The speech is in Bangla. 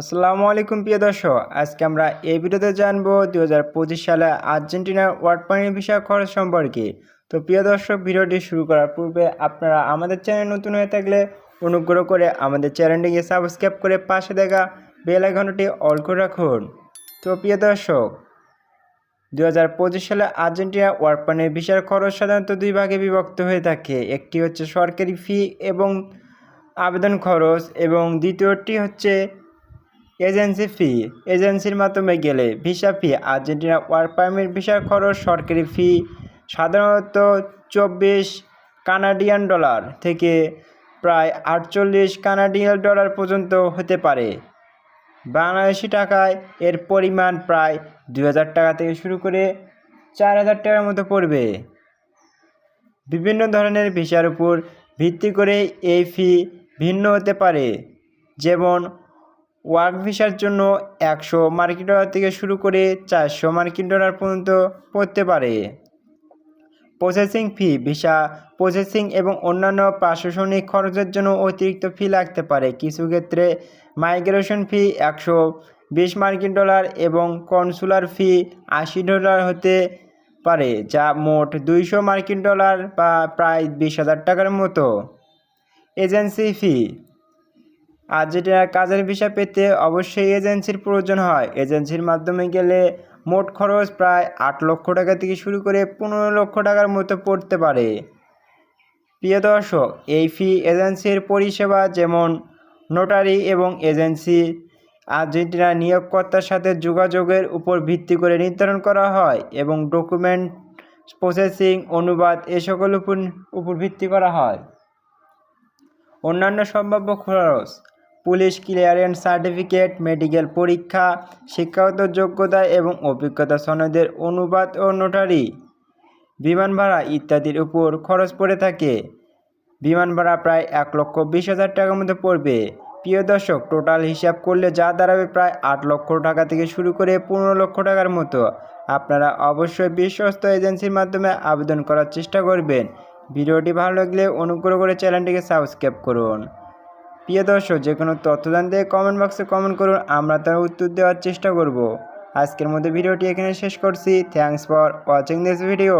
আসসালামু আলাইকুম প্রিয় দর্শক, আজকে আমরা এই ভিডিওতে জানব দু সালে আর্জেন্টিনার ওয়ার্ড পানি ভিসা খরচ সম্পর্কে। তো প্রিয় দর্শক, ভিডিওটি শুরু করার পূর্বে আপনারা আমাদের চ্যানেল নতুন হয়ে থাকলে অনুগ্রহ করে আমাদের চ্যানেলটিকে সাবস্ক্রাইব করে পাশে দেখা বেল আইকনটি অল করে রাখুন। তো প্রিয় দর্শক দু হাজার পঁচিশ সালে আর্জেন্টিনা ওয়ার্ড পানির ভিসার খরচ সাধারণত দুই ভাগে বিভক্ত হয়ে থাকে। একটি হচ্ছে সরকারি ফি এবং আবেদন খরচ এবং দ্বিতীয়টি হচ্ছে এজেন্সি ফি। এজেন্সির মাধ্যমে গেলে visa fee, Argentina work permit ভিসার খরচ, সরকারি ফি, সাধারণত চব্বিশ কানাডিয়ান ডলার থেকে প্রায় আটচল্লিশ কানাডিয়ান ডলার পর্যন্ত হতে পারে। বাংলাদেশি টাকায় এর পরিমাণ প্রায় দুই হাজার টাকা থেকে শুরু করে চার হাজার টাকার মতো পড়বে। বিভিন্ন ধরনের ভিসার উপর ভিত্তি করে এই ফি ভিন্ন হতে পারে, যেমন ওয়ার্ক ভিসার জন্য একশো মার্কিন ডলার থেকে শুরু করে চারশো মার্কিন ডলার পর্যন্ত পড়তে পারে। প্রসেসিং ফি, ভিসা, প্রসেসিং এবং অন্যান্য প্রশাসনিক খরচের জন্য অতিরিক্ত ফি লাগতে পারে। কিছু ক্ষেত্রে মাইগ্রেশন ফি একশো বিশ মার্কিন ডলার এবং কনসুলার ফি আশি ডলার হতে পারে, যা মোট দুইশো মার্কিন ডলার বা প্রায় বিশ হাজার টাকার মতো। এজেন্সি ফি আর্জেন্টিনার কাজের ভিসা পেতে অবশ্যই এজেন্সির প্রয়োজন হয়। এজেন্সির মাধ্যমে গেলে মোট খরচ প্রায় আট লক্ষ টাকা থেকে শুরু করে পনেরো লক্ষ টাকার মতো পড়তে পারে। প্রিয় দর্শক, এই ফি এজেন্সির পরিষেবা যেমন নোটারি এবং এজেন্সি আর্জেন্টিনার নিয়োগকর্তার সাথে যোগাযোগের উপর ভিত্তি করে নির্ধারণ করা হয় এবং ডকুমেন্ট প্রসেসিং অনুবাদ এ সকল উপর উপর ভিত্তি করা হয়। অন্যান্য সম্ভাব্য খরচ পুলিশ ক্লিয়ারেন্স সার্টিফিকেট, মেডিকেল পরীক্ষা, শিক্ষাগত যোগ্যতা এবং অভিজ্ঞতা সনদের অনুবাদ ও নোটারি, বিমান ভাড়া ইত্যাদির উপর খরচ পড়ে থাকে। বিমান ভাড়া প্রায় এক লক্ষ বিশ হাজার টাকার মধ্যে পড়বে। প্রিয় দর্শক, টোটাল হিসাব করলে যা দাঁড়াবে প্রায় আট লক্ষ টাকা থেকে শুরু করে পনেরো লক্ষ টাকার মতো। আপনারা অবশ্যই বিশ্বস্ত এজেন্সির মাধ্যমে আবেদন করার চেষ্টা করবেন। ভিডিওটি ভালো লাগলে অনুগ্রহ করে চ্যানেলটিকে সাবস্ক্রাইব করুন। প্রিয় দর্শক, যে কোনো তথ্য জানতে কমেন্ট বক্সে কমেন্ট করুন, আমরা তার উত্তর দেওয়ার চেষ্টা করব। আজকের মধ্যে ভিডিওটি এখানে শেষ করছি। Thanks for watching this video